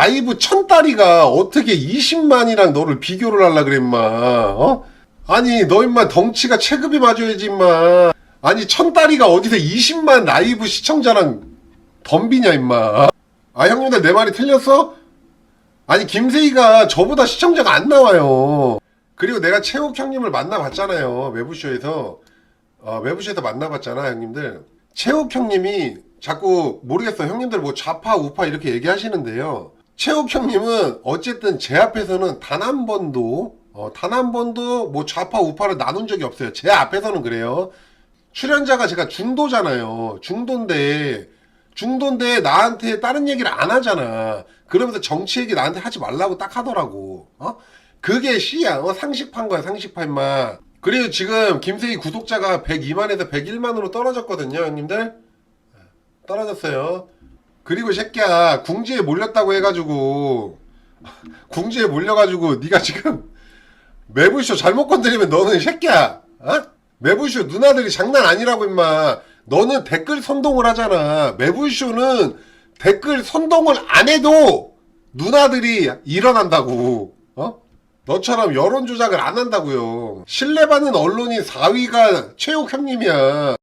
라이브 천다리가 어떻게 20만이랑 너를 비교를 하려 그래 임마. 어? 아니 너 임마 덩치가 체급이 맞아야지 임마. 아니 천다리가 어디서 20만 라이브 시청자랑 덤비냐 임마. 아 형님들 내 말이 틀렸어? 아니 김세희가 저보다 시청자가 안 나와요. 그리고 내가 최욱 형님을 만나봤잖아요 외부쇼에서. 어, 외부쇼에서 만나봤잖아 형님들. 최욱 형님이 자꾸 모르겠어. 형님들 뭐 좌파 우파 이렇게 얘기하시는데요 최욱 형님은 어쨌든 제 앞에서는 단 한 번도 어, 단 한 번도 뭐 좌파 우파를 나눈 적이 없어요. 제 앞에서는 그래요. 출연자가 제가 중도잖아요. 중도인데 중도인데 나한테 다른 얘기를 안 하잖아. 그러면서 정치 얘기 나한테 하지 말라고 딱 하더라고. 어? 그게 C야. 어, 상식파인 거야 임마 그리고 지금 김세희 구독자가 102만에서 101만으로 떨어졌거든요 형님들. 떨어졌어요 그리고 이 새끼야 궁지에 몰렸다고 해가지고 궁지에 몰려가지고 네가 지금 매부쇼 잘못 건드리면 너는 이 새끼야 어? 매부쇼 누나들이 장난 아니라고 임마 너는 댓글 선동을 하잖아 매부쇼는 댓글 선동을 안 해도 누나들이 일어난다고 어? 너처럼 여론 조작을 안 한다고요 신뢰받는 언론인 4위가 최욱 형님이야